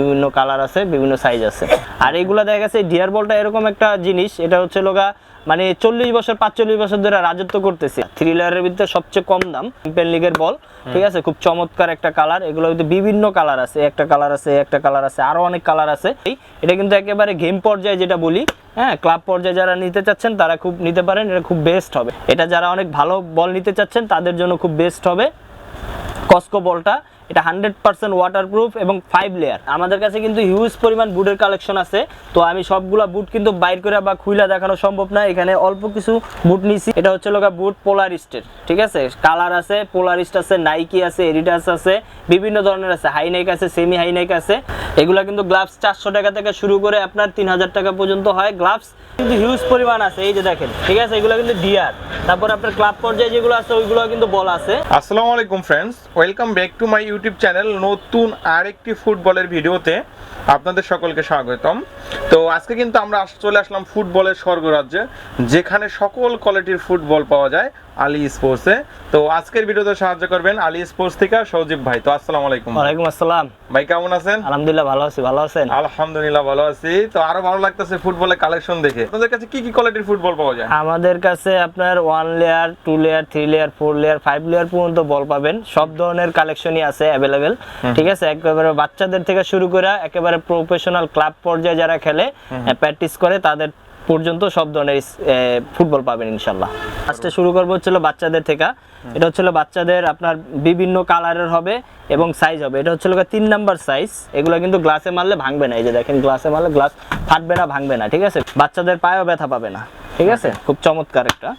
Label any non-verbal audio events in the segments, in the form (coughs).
বিভিন্ন কালার আছে বিভিন্ন সাইজ আছে। আর এইগুলা দেখা গেছে ডিয়ার বলটা এরকম একটা জিনিস এটা হচ্ছে লোগা মানে চল্লিশ বছর পাঁচচল্লিশ বছর ধরে রাজত্ব করতেছে। থ্রিলারের ভিতরে সবচেয়ে কম দাম চ্যাম্পিয়ন লিগের বল ঠিক আছে? খুব চমৎকার একটা কালার এগুলোর ভিতরে বিভিন্ন কালার আছে একটা কালার আছে একটা কালার আছে আরও অনেক কালার আছে। এটা কিন্তু একেবারে গেম পর্যায়ে যেটা বলি হ্যাঁ ক্লাব পর্যায়ে যারা নিতে চাচ্ছেন তারা খুব নিতে পারেন এটা খুব বেস্ট হবে। এটা যারা অনেক ভালো বল নিতে চাচ্ছেন তাদের জন্য খুব বেস্ট হবে। কস্কো বলটা। এটা হান্ড্রেড পার্সেন্ট ওয়াটারপ্রুফ এবং ফাইভ লেয়ার আমাদের কাছে কিন্তু হিউজ পরিমাণ বুটের কালেকশন আছে। তো আমি সবগুলা বুট কিন্তু বাইর করে বা খুইলা দেখানো সম্ভব না। এখানে অল্প কিছু বুট নিছি। এটা হচ্ছে লোকা বুট পোলারিস্টের ঠিক আছে? কালার আছে পোলারিস্ট আছে নাইকি আছে এডিডাস আছে, বিভিন্ন ধরনের আছে। হাইনাইক আছে সেমি হাইনাইক আছে। এগুলা কিন্তু গ্লাভস চারশো টাকা থেকে শুরু করে আপনার তিন হাজার টাকা পর্যন্ত হয়। গ্লাভস কিন্তু হিউজ পরিমাণ আছে, এই যে দেখেন। ঠিক আছে? এগুলো কিন্তু ডিয়ার তারপর আপনার ক্লাব পর্যায়ে যেগুলো আছে ওইগুলো কিন্তু বল আছে। আসসালামু আলাইকুম friends welcome back to my YouTube channel নতুন আরেকটি ফুটবলের ভিডিওতে আপনাদের সকলকে স্বাগতম। তো আজকে কিন্তু আমরা চলে আসলাম ফুটবলের স্বর্গরাজ্যে, যেখানে সকল কোয়ালিটির ফুটবল পাওয়া যায়। আলী স্পোর্টসে তো আজকের ভিডিওতে সাহায্য করবেন আলী স্পোর্টস থেকে সৌজিব ভাই। তো আসসালামু আলাইকুম। ওয়ালাইকুম আসসালাম। ভাই কেমন আছেন? আলহামদুলিল্লাহ ভালো আছি ভালো আছেন? আলহামদুলিল্লাহ ভালো আছি। তো আরও ভালো লাগতেছে ফুটবলের কালেকশন দেখে। আপনাদের কাছে কি কি কোয়ালিটির ফুটবল পাওয়া যায়? আমাদের কাছে আপনার one layer two layer three layer four layer five layer পর্যন্ত বল পাবেন। সব ধরনের কালেকশনই আছে অ্যাভেলেবেল ঠিক আছে? একেবারে বাচ্চাদের থেকে শুরু করে একেবারে প্রফেশনাল ক্লাব পর্যায়ে যারা খেলে প্র্যাকটিস করে তাদের পর্যন্ত সব ধরনের ফুটবল পাবেন ইনশাল্লাহ ফার্স্টে শুরু করব হচ্ছিল বাচ্চাদের থেকে। এটা হচ্ছিল বাচ্চাদের আপনার বিভিন্ন কালারের হবে এবং সাইজ হবে। এটা হচ্ছিল তিন নাম্বার সাইজ এগুলো কিন্তু গ্লাসে মারলে ভাঙবে না। এই যে দেখেন গ্লাসে মারলে গ্লাস ফাটবে না ভাঙবে না ঠিক আছে? বাচ্চাদের পায়েও ব্যথা পাবে না ঠিক আছে? খুব চমৎকার একটা।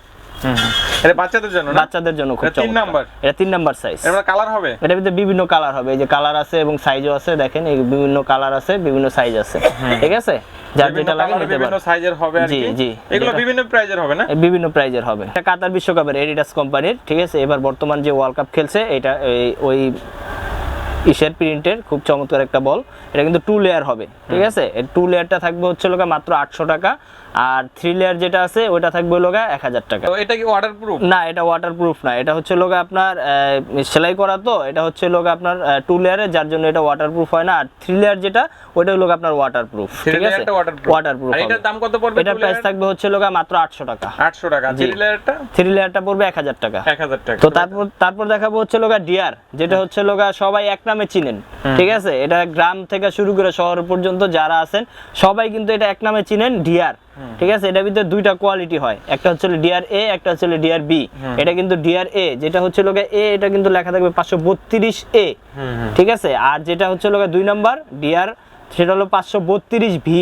এটা বাচ্চাদের জন্য বাচ্চাদের জন্য খুব তিন নাম্বার? এটা তিন নাম্বার সাইজ এর কালার হবে? এটার ভিতরে বিভিন্ন কালার হবে। এই যে কালার আছে এবং সাইজও আছে দেখেন এই বিভিন্ন কালার আছে বিভিন্ন সাইজ আছে ঠিক আছে? যার যেটা লাগে নিতে বিভিন্ন সাইজের হবে আর কি? জি। এগুলো বিভিন্ন প্রাইজের হবে না? বিভিন্ন প্রাইজের হবে। এটা কাতার বিশ্বকাপের এডিডাস কোম্পানির ঠিক আছে? এবার বর্তমান যে ওয়ার্ল্ড কাপ খেলছে এটা ওই ইসের প্রিন্টের খুব চমৎকার একটা বল এটা কিন্তু টু লেয়ার হবে ঠিক আছে? টু লেয়ারটা থাকবে হচ্ছে লোকে মাত্র আটশো টাকা। আর থ্রি লেয়ার যেটা আছে ওটা থাকবে লোকা এক হাজার টাকা। এটা কি ওয়াটার প্রুফ না এটা ওয়াটারপ্রুফ না এটা হচ্ছে লোক আপনার সেলাই করা তো এটা হচ্ছে লোক আপনার টু লেয়ারে যার জন্য এটা ওয়াটারপ্রুফ হয় না। আর থ্রি লেয়ার যেটা ওটা লোক আপনার ওয়াটারপ্রুফ ঠিক আছে? ওয়াটারপ্রুফ আর এটার দাম কত পড়বে এটার প্রাইস থাকবে হচ্ছে লোক মাত্র আটশো টাকা। 800 টাকা। থ্রি লেয়ারটা থ্রি লেয়ারটা পড়বে এক হাজার টাকা। 1000 টাকা। তো তারপর তারপর দেখাবো হচ্ছে লোকা ডিয়ার যেটা হচ্ছে লোকা সবাই এক নামে চিনেন ঠিক আছে? এটা গ্রাম থেকে শুরু করে শহর পর্যন্ত যারা আছেন সবাই কিন্তু এটা এক নামে চিনেন ডিয়ার ঠিক আছে? এটার ভিতরে দুইটা কোয়ালিটি হয়। একটা হচ্ছে ডিআর এ একটা হচ্ছে ডিআর বি এটা কিন্তু ডিআর এ যেটা হচ্ছে লোকে এ এটা কিন্তু লেখা থাকবে পাঁচশো বত্রিশ এ ঠিক আছে? আর যেটা হচ্ছে লোকে দুই নাম্বার ডিআর সেটা হলো পাঁচশো বত্রিশ ভি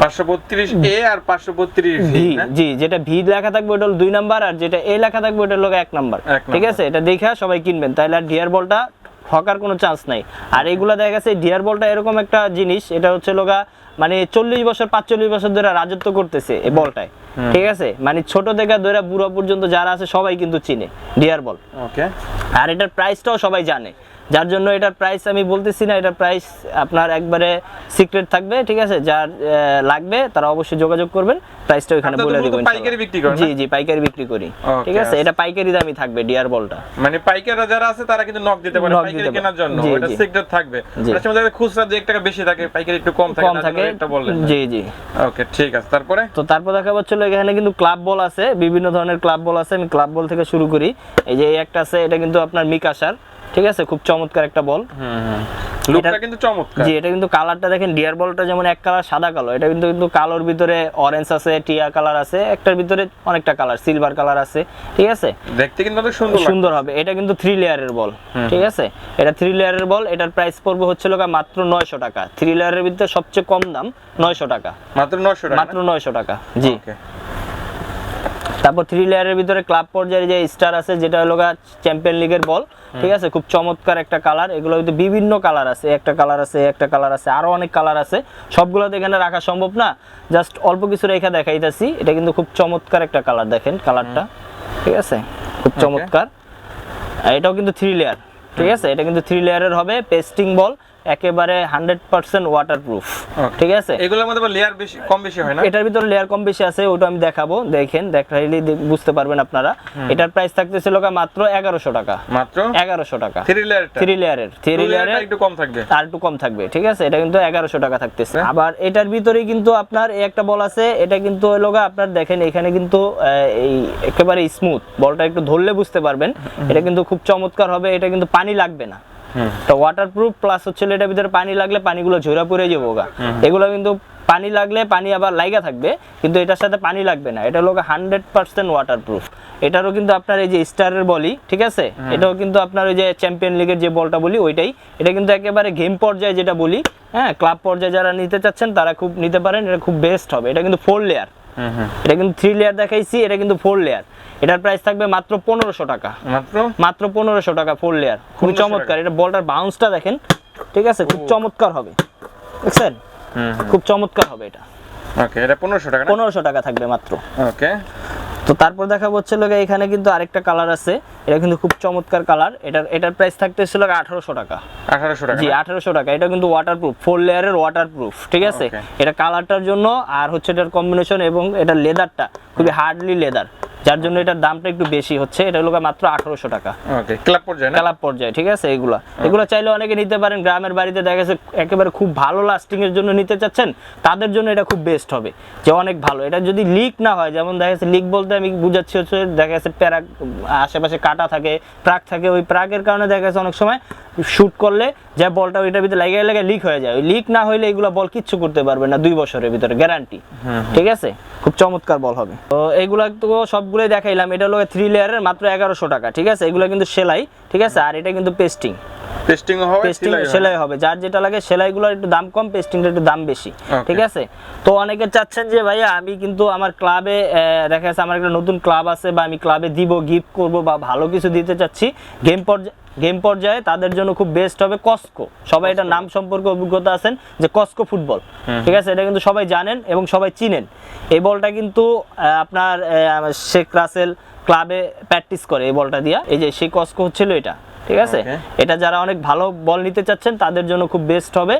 532 এ আর জি যেটা ভি লেখা থাকবে ওটা হলো দুই নাম্বার আর যেটা এ লেখা থাকবে ওটা হলো এক নাম্বার। ঠিক আছে? এটা দেখে সবাই কিনবেন। তাহলে আর ডিয়ার বলটা হকার কোনো চান্স নাই। আর এগুলা দেখা গেছে ডিয়ার বলটা এরকম একটা জিনিস এটা হচ্ছে লোকা মানে চল্লিশ বছর পাঁচচল্লিশ বছর ধরে রাজত্ব করতেছে এই বলটায় ঠিক আছে? মানে ছোট থেকে ধরে বুড়া পর্যন্ত যারা আছে সবাই কিন্তু চিনে ডিয়ার বল ওকে আর এটার প্রাইসটাও সবাই জানে। যার জন্য এটার প্রাইস আমি বলতেছি না এটার প্রাইস আপনার একবারে সিক্রেট থাকবে ঠিক আছে? যার লাগবে তারা অবশ্যই যোগাযোগ করবেন প্রাইসটা ওখানে বলে দেবেন পাইকারি বিক্রি করেন, জি জি পাইকারি বিক্রি করি ঠিক আছে? আচ্ছা। এটা পাইকারি দামই থাকবে ডিয়ার বলটা মানে পাইকাররা যারা আছে তারা কিন্তু নক দিতে পারে পাইকারি কেনার জন্য। এটা সিক্রেট থাকবে। এর সময় খুচরা যে এক টাকা বেশি থাকে পাইকারি একটু কম থাকে কম থাকে। এটা বললেন জি জি। ওকে ঠিক আছে। তারপরে? তো তারপর দেখা যাচ্ছিল এখানে কিন্তু ক্লাব বল আছে বিভিন্ন ধরনের ক্লাব বল আছে। আমি ক্লাব বল থেকে শুরু করি। এই যে এই একটা আছে এটা কিন্তু আপনার মিকাসার। ঠিক আছে? খুব চমৎকার একটা বল। লুকটা কিন্তু চমৎকার। জি এটা কিন্তু কালারটা দেখেন ডিয়ার বলটা যেমন এক কালার সাদা কালো এটা কিন্তু কিন্তু কালোর ভিতরে অরেঞ্জ আছে টিয়া কালার আছে একটার ভিতরে অনেকটা কালার সিলভার কালার আছে ঠিক আছে? দেখতে কিন্তু অনেক সুন্দর সুন্দর হবে। এটা কিন্তু থ্রি লেয়ারের বল ঠিক আছে? এটা থ্রি লেয়ারের বল এটার প্রাইস পড়বে হচ্ছে লোকা মাত্র নয়শো টাকা। থ্রি লেয়ারের ভিতরে সবচেয়ে কম দাম নয়শো টাকা। মাত্র 900 টাকা মাত্র নয়শো টাকা জি। তারপর থ্রি লেয়ারের ভিতরে ক্লাব পর্যায়ে যে স্টার আছে যেটা হলো চ্যাম্পিয়ন লিগের বল ঠিক আছে? খুব চমৎকার একটা কালার এগুলো কিন্তু বিভিন্ন কালার আছে একটা কালার আছে একটা কালার আছে আরও অনেক কালার আছে। সবগুলো তো এখানে রাখা সম্ভব না। জাস্ট অল্প কিছু রেখা দেখাইতেছি। এটা কিন্তু খুব চমৎকার একটা কালার দেখেন কালারটা ঠিক আছে? খুব চমৎকার। এটাও কিন্তু থ্রি লেয়ার ঠিক আছে? এটা কিন্তু থ্রি লেয়ারের হবে পেস্টিং বল একেবারে হান্ড্রেড পার্সেন্ট ওয়াটার প্রুফ ঠিক আছে? এগুলোর মধ্যে লেয়ার বেশি কম বেশি হয় না? এটার ভিতরে লেয়ার কম বেশি আছে ওটা আমি দেখাবো দেখেন দেখাইলে বুঝতে পারবেন আপনারা। এটার প্রাইস থাকতেছিল মাত্র এগারোশো টাকা। মাত্র? এগারোশো টাকা। থ্রি লেয়ারটা থ্রি লেয়ারের থ্রি লেয়ারের একটু কম থাকবে। আর একটু কম থাকবে ঠিক আছে? এটা কিন্তু এগারোশো টাকা থাকতেছে। হ্যাঁ। আবার এটার ভিতরে কিন্তু আপনার এই একটা বল আছে এটা কিন্তু হলো গা আপনার দেখেন এখানে কিন্তু এই একেবারে স্মুথ বলটা একটু ধরলে বুঝতে পারবেন। এটা কিন্তু খুব চমৎকার হবে এটা কিন্তু পানি লাগবে না। তো ওয়াটারপ্রুফ প্লাস হচ্ছে এটার ভিতরে পানি লাগলে পানিগুলো ঝরা পড়ে যাব গা এগুলো কিন্তু পানি লাগলে পানি আবার লাইগা থাকবে কিন্তু এটার সাথে পানি লাগবে না। এটা হলো হান্ড্রেড পার্সেন্ট ওয়াটারপ্রুফ এটারও কিন্তু আপনার এই যে স্টারের বলি ঠিক আছে? এটাও কিন্তু আপনার ওই যে চ্যাম্পিয়ন লিগের যে বলটা বলি ওইটাই। এটা কিন্তু একেবারে গেম পর্যায়ে যেটা বলি হ্যাঁ ক্লাব পর্যায়ে যারা নিতে চাচ্ছেন তারা খুব নিতে পারেন এটা খুব বেস্ট হবে। এটা কিন্তু ফোর লেয়ার এটা কিন্তু থ্রি লেয়ার দেখাইছি এটা কিন্তু ফোর লেয়ার এটার প্রাইস থাকবে মাত্র পনেরোশো টাকা। মাত্র? মাত্র পনেরোশো টাকা ফোর লেয়ার খুব চমৎকার। এটা বলটার বাউন্সটা দেখেন ঠিক আছে? খুব চমৎকার হবে। দেখছেন? খুব চমৎকার হবে এটা। ওকে এটা পনেরোশো টাকা পনেরোশো টাকা থাকবে মাত্র। ওকে তো তারপর দেখা হচ্ছে লোক এখানে কিন্তু আরেকটা কালার আছে। এটা কিন্তু খুব চমৎকার কালার এটার এটার প্রাইস থাকতেছিল আঠারোশো টাকা। আঠারোশো টাকা জি আঠারোশো টাকা। এটা কিন্তু ওয়াটারপ্রুফ ফোর লেয়ারের ওয়াটারপ্রুফ ঠিক আছে? এটা কালারটার জন্য আর হচ্ছে এটার কম্বিনেশন এবং এটার লেদারটা খুবই হার্ডলি লেদার যার জন্য এটার দামটা একটু বেশি হচ্ছে এটা হলো মাত্র আঠারোশো টাকা। ক্লাব পর্যায়ে না? কালাপ পর্যায়ে ঠিক আছে এগুলা। এগুলো চাইলে অনেকে নিতে পারেন গ্রামের বাড়িতে দেখা গেছে একেবারে খুব ভালো লাস্টিং এর জন্য নিতে চাচ্ছেন তাদের জন্য এটা খুব বেস্ট হবে যে অনেক ভালো। এটা যদি লিক না হয় যেমন দেখা যাচ্ছে লিক বলতে আমি বুঝাচ্ছি হচ্ছে দেখা যাচ্ছে প্যারাক আশেপাশে কাটা থাকে প্রাক থাকে ওই প্রাকের কারণে দেখা যাচ্ছে অনেক সময় শুট করলে যে বলটা ওইটার ভিতরে লাগিয়ে লাগে লিক হয়ে যায়। ওই লিক না হইলে এগুলো বল কিচ্ছু করতে পারবে না দুই বছরের ভিতরে গ্যারান্টি ঠিক আছে? খুব চমৎকার বল হবে। তো এগুলা তো সবগুলোই দেখাইলাম। এটা হলো থ্রি লেয়ারের মাত্র এগারোশো টাকা, ঠিক আছে? এগুলো কিন্তু সেলাই, ঠিক আছে? আর এটা কিন্তু পেস্টিং টেস্টিং হবে পেস্টিং সেলাই হবে। সেলাই হবে। যার যেটা লাগে সেলাইগুলোর একটু দাম কম পেস্টিংটা একটু দাম বেশি। ঠিক আছে? তো অনেকে চাচ্ছেন যে ভাইয়া আমি কিন্তু আমার ক্লাবে দেখা যাচ্ছে আমার একটা নতুন ক্লাব আছে বা আমি ক্লাবে দিব গিফট করব বা ভালো কিছু দিতে চাচ্ছি। গেম পর্যায়ে গেম পর্যায়ে তাদের জন্য খুব বেস্ট হবে কস্কো সবাই এটা নাম সম্পর্কে অভিজ্ঞতা আছেন যে কস্কো ফুটবল ঠিক আছে? এটা কিন্তু সবাই জানেন এবং সবাই চিনেন। এই বলটা কিন্তু আপনার শেখ রাসেল ক্লাবে প্র্যাকটিস করে এই বলটা দিয়া। এই যে সেই কস্কো হচ্ছিল এটা। ঠিক আছে? এটা যারা অনেক ভালো বল নিতে চাচ্ছেন তাদের জন্য খুব বেস্ট হবে।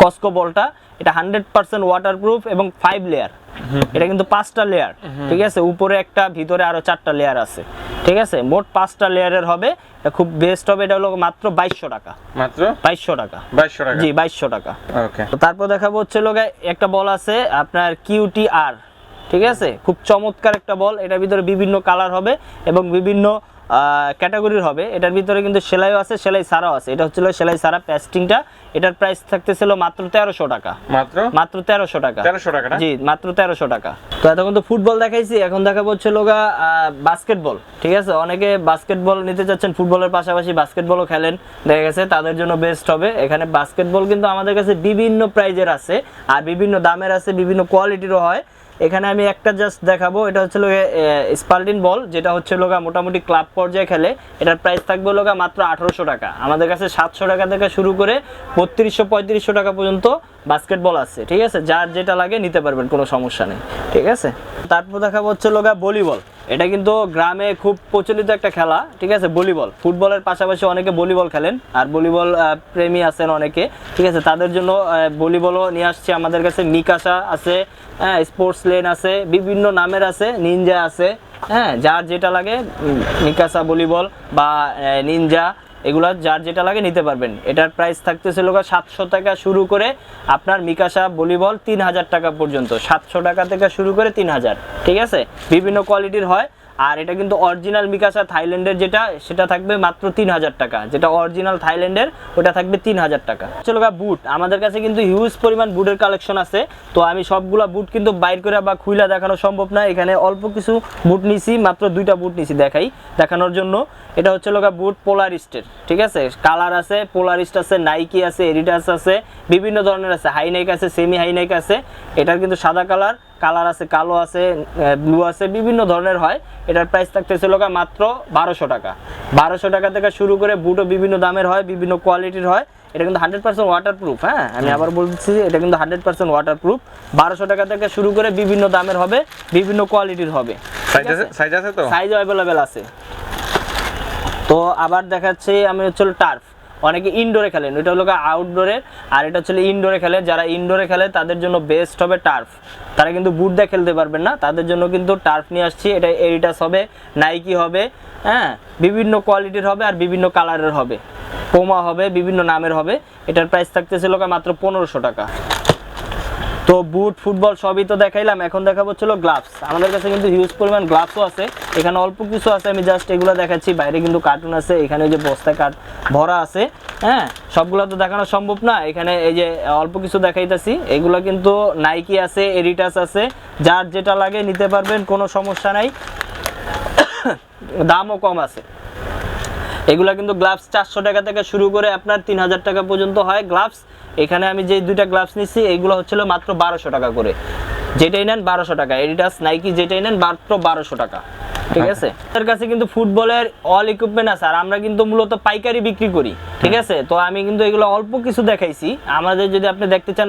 কস্কো বলটা এটা হান্ড্রেড পার্সেন্ট ওয়াটারপ্রুফ এবং ফাইভ লেয়ার এটা কিন্তু পাঁচটা লেয়ার ঠিক আছে? উপরে একটা ভিতরে আরও চারটা লেয়ার আছে। ঠিক আছে? মোট পাঁচটা লেয়ারের হবে। এটা খুব বেস্ট হবে এটা হলো মাত্র বাইশশো টাকা। মাত্র? বাইশশো টাকা। বাইশশো টাকা? জি বাইশশো টাকা। ওকে তো তারপর দেখাবো হচ্ছে লোকে একটা বল আছে আপনার কিউটি আর ঠিক আছে? খুব চমৎকার একটা বল। এটার ভিতরে বিভিন্ন কালার হবে এবং বিভিন্ন ক্যাটাগরির হবে। এটার ভিতরে কিন্তু সেলাইও আছে সেলাই সারাও আছে। এটা হচ্ছিল সেলাই সারা প্যাস্টিংটা। এটার প্রাইস থাকতেছিল মাত্র তেরোশো টাকা। মাত্র? মাত্র তেরোশো টাকা। তেরোশো টাকা জি মাত্র তেরোশো টাকা। তো এতক্ষণ তো ফুটবল দেখাইছি। এখন দেখাবো হচ্ছে লোগা বাস্কেটবল ঠিক আছে? অনেকে বাস্কেটবল নিতে চাচ্ছেন ফুটবলের পাশাপাশি বাস্কেটবলও খেলেন। দেখা গেছে তাদের জন্য বেস্ট হবে। এখানে বাস্কেটবল কিন্তু আমাদের কাছে বিভিন্ন প্রাইজের আছে। আর বিভিন্ন দামের আছে বিভিন্ন কোয়ালিটিরও হয়। এখানে আমি একটা জাস্ট দেখাবো, এটা হচ্ছে লোকে স্পাল্টিন বল যেটা হচ্ছে লোগা মোটামুটি ক্লাব পর্যায়ে খেলে। এটার প্রাইস থাকবে লোগা মাত্র আঠারোশো টাকা। আমাদের কাছে সাতশো টাকা থেকে শুরু করে বত্রিশশো, পঁয়ত্রিশশো টাকা পর্যন্ত বাস্কেটবল আছে, ঠিক আছে? যার যেটা লাগে নিতে পারবেন, কোনো সমস্যা নেই, ঠিক আছে? তারপর দেখাবো হচ্ছে লোগা ভলিবল এটা কিন্তু গ্রামে খুব প্রচলিত একটা খেলা, ঠিক আছে? ভলিবল। ফুটবলের পাশাপাশি অনেকে ভলিবল খেলেন, আর ভলিবল প্রেমী আছেন অনেকে, ঠিক আছে? তাদের জন্য ভলিবলও নিয়ে আসছে আমাদের কাছে। নিকাশা আছে হ্যাঁ স্পোর্টস লেন আছে, বিভিন্ন নামের আছে নিনজা আছে হ্যাঁ যার যেটা লাগে নিকাশা ভলিবল বা নিনজা এগুলা যার যেটা লাগে নিতে পারবেন। এটার প্রাইস থাকতেছিল সাতশো টাকা শুরু করে আপনার মিকাশা ভলিবল তিন হাজার টাকা পর্যন্ত। সাতশো টাকা থেকে শুরু করে তিন হাজার। ঠিক আছে? বিভিন্ন কোয়ালিটির হয়। আর এটা কিন্তু অরিজিনাল মিকাসা থাইল্যান্ডের যেটা, সেটা থাকবে মাত্র তিন হাজার টাকা। যেটা অরিজিনাল থাইল্যান্ডের ওটা থাকবে তিন হাজার টাকা। চলো বুট আমাদের কাছে কিন্তু হিউজ পরিমাণ বুটের কালেকশন আছে। তো আমি সবগুলা বুট কিন্তু বাইর করে বা খুইলা দেখানো সম্ভব না। এখানে অল্প কিছু বুট নিছি, মাত্র দুইটা বুট নিছি দেখাই, দেখানোর জন্য। এটা হচ্ছে লোকা বুট পোলারিস্টের ঠিক আছে? কালার আছে পোলারিস্ট আছে নাইকি আছে এডিডাস আছে, বিভিন্ন ধরনের আছে। হাইনাইক আছে সেমি হাইনাইক আছে। এটার কিন্তু সাদা কালার কালার আছে কালো আছে ব্লু আছে বিভিন্ন ধরনের হয়। এটার প্রাইস থাকতেছে লোকা মাত্র বারোশো টাকা। বারোশো টাকা থেকে শুরু করে বুটও বিভিন্ন দামের হয় বিভিন্ন কোয়ালিটির হয়। এটা কিন্তু হান্ড্রেড পার্সেন্ট ওয়াটার প্রুফ হ্যাঁ? আমি আবার বলছি এটা কিন্তু হান্ড্রেড পার্সেন্ট ওয়াটার প্রুফ বারোশো টাকা থেকে শুরু করে বিভিন্ন দামের হবে বিভিন্ন কোয়ালিটির হবে। সাইজ অ্যাভেলেবেল আছে? তো? আবার দেখাচ্ছি আমি হচ্ছে টার্ফ অনেকে ইনডোরে খেলেন। ওইটা হলো আউটডোরে আর এটা হচ্ছে ইনডোরে খেলে যারা ইনডোরে খেলে, তাদের জন্য বেস্ট হবে টার্ফ তারা কিন্তু বুট দিয়ে খেলতে পারবেন না। তাদের জন্য কিন্তু টার্ফ নিয়ে আসছি। এটা এরিটাস হবে নাইকি হবে হ্যাঁ? বিভিন্ন কোয়ালিটির হবে আর বিভিন্ন কালারের হবে। পোমা হবে, বিভিন্ন নামের হবে। এটার প্রাইস থাকতেছে লোকা মাত্র পনেরোশো টাকা। তো বুট ফুটবল সবই তো দেখাইলাম। এখন দেখাবো হচ্ছিল গ্লাভস আমাদের কাছে কিন্তু হিউজ পরিমাণ গ্লাভসও আছে। এখানে অল্প কিছু আছে, আমি জাস্ট এগুলো দেখাচ্ছি। বাইরে কিন্তু কার্টুন আছে, এখানে যে বস্তায় কাট ভরা আছে। হ্যাঁ সবগুলো তো দেখানো সম্ভব না। এখানে এই যে অল্প কিছু দেখাইতেছি। এগুলো কিন্তু নাইকি আছে এরিটাস আছে। যার যেটা লাগে নিতে পারবেন, কোনো সমস্যা নাই। (coughs) দামও কম আছে। এগুলা কিন্তু গ্লাভস চারশো টাকা থেকে শুরু করে আপনার তিন হাজার টাকা পর্যন্ত হয় গ্লাভস এখানে আমি যে দুইটা গ্লাভস নিচ্ছি এইগুলো হচ্ছিল মাত্র বারোশো টাকা করে। যেটাই নেন বারোশো টাকা। এডিডাস নাইকি যেটাই নেন মাত্র বারোশো টাকা। ঠিক আছে? তার কাছে কিন্তু ফুটবলের অল ইকুইপমেন্ট আছে। আর আমরা কিন্তু মূলত পাইকারি বিক্রি করি। ঠিক আছে? তো আমি কিন্তু এগুলো অল্প কিছু দেখাইছি। আমাদের যদি আপনি দেখতে চান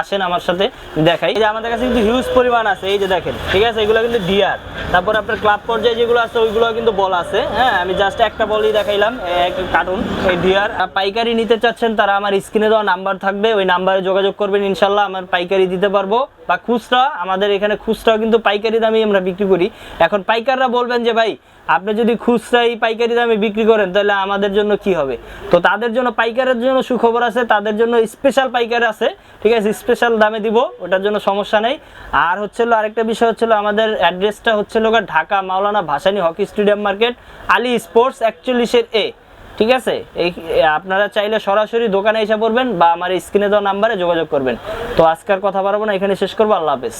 আসেন আমার সাথে, দেখাই। যে আমাদের কাছে কিন্তু হিউজ পরিমাণ আছে, এই যে দেখেন, ঠিক আছে? এগুলো কিন্তু ডিয়ার তারপর আপনার ক্লাব পর্যায়ে যেগুলো আছে ওইগুলো কিন্তু বল আছে হ্যাঁ? আমি জাস্ট একটা বলই দেখাইলাম, এক কার্টুন এই ডিয়ার পাইকারি নিতে চাচ্ছেন, তারা আমার স্ক্রিনে দেওয়া নাম্বার থাকবে, ওই নাম্বারে যোগাযোগ করবেন, ইনশাল্লাহ আমার পাইকারি দিতে পারব। বা খুচরা, আমাদের এখানে খুচরা কিন্তু পাইকারি দামে আমরা বিক্রি করি। এখন পাইকাররা বলবেন যে, ভাই আপনি যদি খুচরাই পাইকারি দামে বিক্রি করেন, তাহলে আমাদের জন্য কি হবে? তো তাদের জন্য পাইকারের জন্য সুখবর আছে, তাদের জন্য স্পেশাল পাইকার আছে, ঠিক আছে? স্পেশাল দামে দিব, ওটার জন্য সমস্যা নেই। আর হচ্ছিল আরেকটা বিষয় হচ্ছিল আমাদের অ্যাড্রেসটা হচ্ছিল Dhaka Maulana Bhasani hockey stadium market, Ali sports একচল্লিশের এ ঠিক আছে? এই, আপনারা চাইলে সরাসরি দোকানে এসে পড়বেন বা আমার স্ক্রিনে দেওয়া নাম্বারে যোগাযোগ করবেন। তো আজকের কথা বাড়াবো না, এখানে শেষ করব, আল্লাহ হাফেজ।